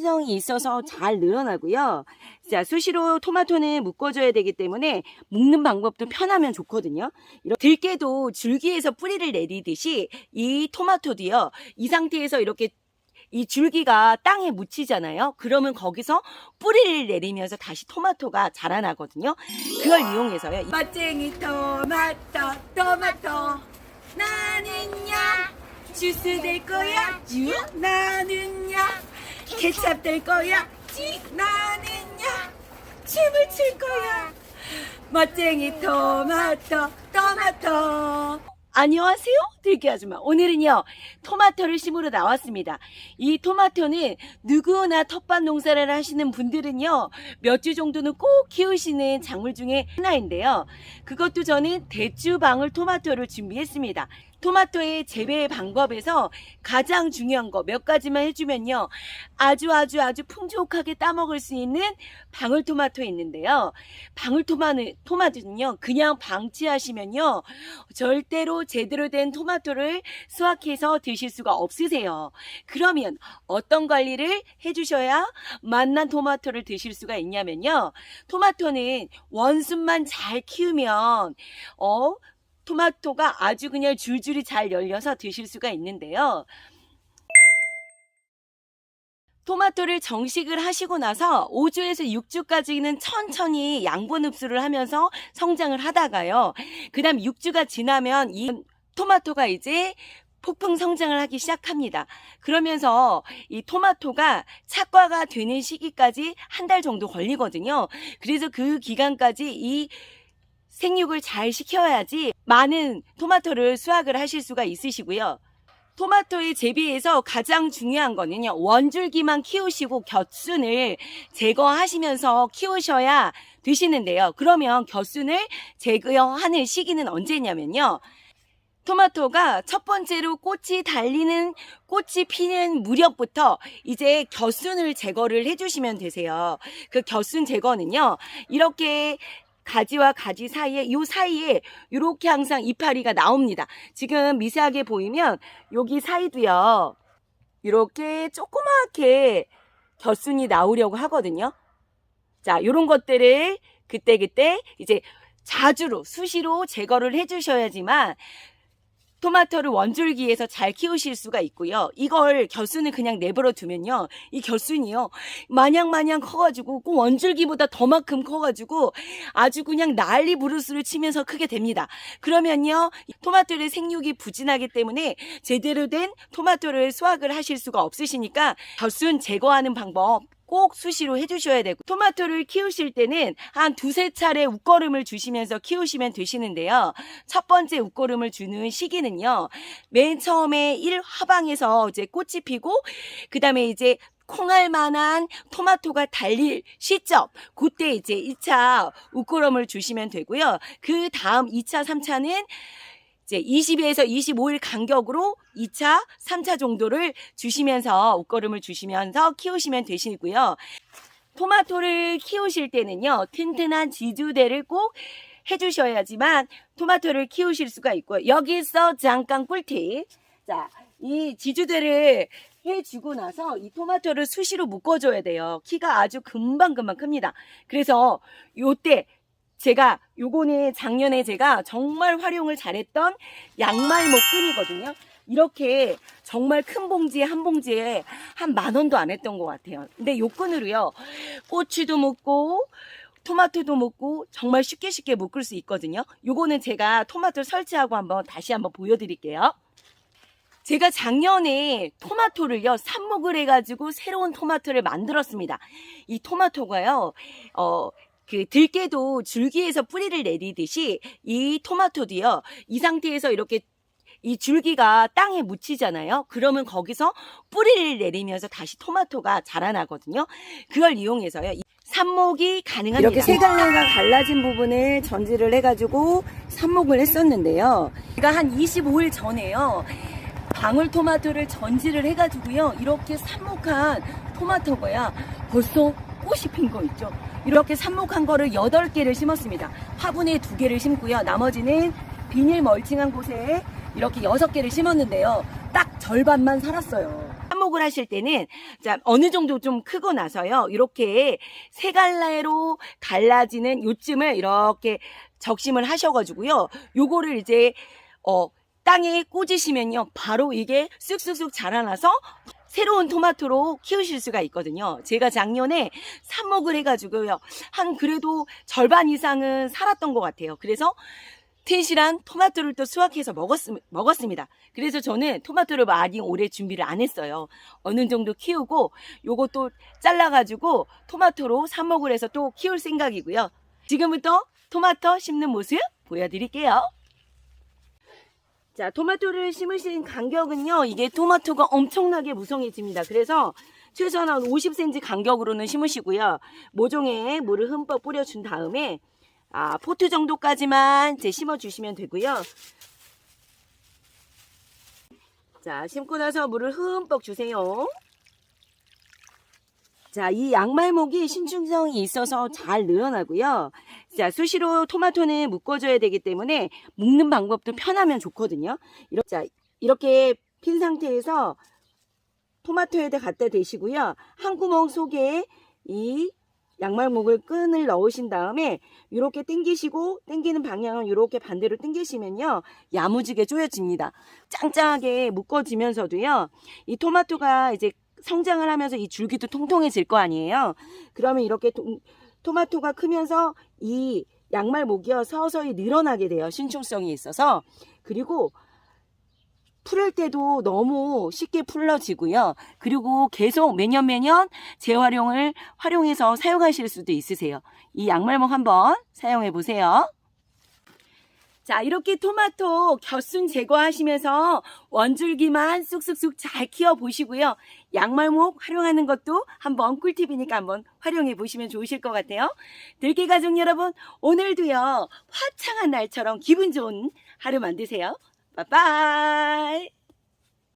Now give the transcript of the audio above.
탄성이 있어서 잘 늘어나고요. 자, 수시로 토마토는 묶어줘야 되기 때문에 묶는 방법도 편하면 좋거든요. 이렇게 들깨도 줄기에서 뿌리를 내리듯이 이 토마토도요. 이 상태에서 이렇게 이 줄기가 땅에 묻히잖아요. 그러면 거기서 뿌리를 내리면서 다시 토마토가 자라나거든요. 그걸 이용해서요. 맛쟁이 토마토, 토마토. 나는야, 주스 될 거야, 주. 나는야, 케찹 될 거야, 지. 나는야, 춤을 출 거야. 멋쟁이 토마토, 토마토. 안녕하세요, 들기 아줌마. 오늘은요, 토마토를 심으러 나왔습니다. 이 토마토는 누구나 텃밭 농사를 하시는 분들은요, 몇 주 정도는 꼭 키우시는 작물 중에 하나인데요. 그것도 저는 대추방울 토마토를 준비했습니다. 토마토의 재배 방법에서 가장 중요한 거 몇 가지만 해주면요. 아주 아주 아주 풍족하게 따먹을 수 있는 방울토마토 있는데요. 방울토마토, 토마토는요, 그냥 방치하시면요, 절대로 제대로 된 토마토 를 수확해서 드실 수가 없으세요. 그러면 어떤 관리를 해주셔야 맛난 토마토를 드실 수가 있냐면요. 토마토는 원순만 잘 키우면, 어, 토마토가 아주 그냥 줄줄이 잘 열려서 드실 수가 있는데요. 토마토를 정식을 하시고 나서 5주에서 6주까지는 천천히 양분 흡수를 하면서 성장을 하다가요. 그 다음 6주가 지나면 이 토마토가 이제 폭풍 성장을 하기 시작합니다. 그러면서 이 토마토가 착과가 되는 시기까지 한 달 정도 걸리거든요. 그래서 그 기간까지 이 생육을 잘 시켜야지 많은 토마토를 수확을 하실 수가 있으시고요. 토마토의 재배에서 가장 중요한 거는요, 원줄기만 키우시고 곁순을 제거하시면서 키우셔야 되시는데요. 그러면 곁순을 제거하는 시기는 언제냐면요. 토마토가 첫 번째로 꽃이 달리는 꽃이 피는 무렵부터 이제 곁순을 제거를 해주시면 되세요. 그 곁순 제거는요, 이렇게 가지와 가지 사이에 요 사이에 이렇게 항상 이파리가 나옵니다. 지금 미세하게 보이면 여기 사이도요. 이렇게 조그맣게 겨순이 나오려고 하거든요. 자, 요런 것들을 그때그때 이제 자주로 수시로 제거를 해 주셔야지만 토마토를 원줄기에서 잘 키우실 수가 있고요. 이걸 겨순을 그냥 내버려 두면요. 이 겨순이요. 마냥 마냥 커가지고 꼭 원줄기보다 더만큼 커가지고 아주 그냥 난리 부르스를 치면서 크게 됩니다. 그러면요. 토마토의 생육이 부진하기 때문에 제대로 된 토마토를 수확을 하실 수가 없으시니까 겨순 제거하는 방법 꼭 수시로 해주셔야 되고 토마토를 키우실 때는 한 두세 차례 웃거름을 주시면서 키우시면 되시는데요. 첫 번째 웃거름을 주는 시기는요. 맨 처음에 1화방에서 이제 꽃이 피고 그 다음에 이제 콩할 만한 토마토가 달릴 시점 그때 이제 2차 웃거름을 주시면 되고요. 그 다음 2차, 3차는 이제 20에서 25일 간격으로 2차, 3차 정도를 주시면서 옷걸음을 주시면서 키우시면 되시고요. 토마토를 키우실 때는요, 튼튼한 지주대를 꼭 해주셔야지만 토마토를 키우실 수가 있고요. 여기서 잠깐 꿀팁. 자, 이 지주대를 해주고 나서 이 토마토를 수시로 묶어줘야 돼요. 키가 아주 금방금방 큽니다. 그래서 요때 제가 요거는 작년에 제가 정말 활용을 잘했던 양말 목 끈이거든요. 이렇게 정말 큰 봉지에 한 봉지에 한 만 원도 안 했던 것 같아요. 근데 요 끈으로요. 꼬치도 묶고 토마토도 묶고 정말 쉽게 쉽게 묶을 수 있거든요. 요거는 제가 토마토 설치하고 한번 다시 한번 보여드릴게요. 제가 작년에 토마토를요, 삽목을 해가지고 새로운 토마토를 만들었습니다. 이 토마토가요, 어, 그 들깨도 줄기에서 뿌리를 내리듯이 이 토마토도요, 이 상태에서 이렇게 이 줄기가 땅에 묻히잖아요. 그러면 거기서 뿌리를 내리면서 다시 토마토가 자라나거든요. 그걸 이용해서요. 이 삽목이 가능합니다. 이렇게 세 갈래가 갈라진 부분을 전지를 해가지고 삽목을 했었는데요. 제가 한 25일 전에요. 방울토마토를 전지를 해가지고요. 이렇게 삽목한 토마토가야 벌써 꽃이 핀 거 있죠. 이렇게 삽목한 거를 8개를 심었습니다. 화분에 2개를 심고요. 나머지는 비닐 멀칭한 곳에 이렇게 6개를 심었는데요. 딱 절반만 살았어요. 삽목을 하실 때는 자 어느 정도 좀 크고 나서요. 이렇게 세 갈래로 갈라지는 요쯤을 이렇게 적심을 하셔가지고요. 요거를 이제 어 땅에 꽂으시면요. 바로 이게 쑥쑥쑥 자라나서 새로운 토마토로 키우실 수가 있거든요. 제가 작년에 삽목을 해가지고요. 한 그래도 절반 이상은 살았던 것 같아요. 그래서 튼실한 토마토를 또 수확해서 먹었, 먹었습니다. 그래서 저는 토마토를 많이 오래 준비를 안 했어요. 어느 정도 키우고 요것도 잘라가지고 토마토로 삽목을 해서 또 키울 생각이고요. 지금부터 토마토 심는 모습 보여드릴게요. 자, 토마토를 심으신 간격은요, 이게 토마토가 엄청나게 무성해집니다. 그래서 최소한 한 50cm 간격으로는 심으시고요. 모종에 물을 흠뻑 뿌려준 다음에, 아, 포트 정도까지만 이제 심어주시면 되고요. 자, 심고 나서 물을 흠뻑 주세요. 자, 이 양말목이 신축성이 있어서 잘 늘어나고요. 자, 수시로 토마토는 묶어줘야 되기 때문에 묶는 방법도 편하면 좋거든요. 이렇게, 자, 이렇게 핀 상태에서 토마토에다 갖다 대시고요. 한 구멍 속에 이 양말목을 끈을 넣으신 다음에 이렇게 당기시고 당기는 방향은 이렇게 반대로 당기시면요. 야무지게 조여집니다. 짱짱하게 묶어지면서도요. 이 토마토가 이제 성장을 하면서 이 줄기도 통통해질 거 아니에요. 그러면 이렇게 통- 토마토가 크면서 이 양말 목이요 서서히 늘어나게 돼요. 신축성이 있어서 그리고 풀을 때도 너무 쉽게 풀러지고요. 그리고 계속 매년 매년 재활용을 활용해서 사용하실 수도 있으세요. 이 양말목 한번 사용해 보세요. 자, 이렇게 토마토 겨순 제거하시면서 원줄기만 쑥쑥쑥 잘 키워 보시고요. 양말목 활용하는 것도 한번 꿀팁이니까 한번 활용해 보시면 좋으실 것 같아요. 들깨 가족 여러분, 오늘도요, 화창한 날처럼 기분 좋은 하루 만드세요. 빠빠이!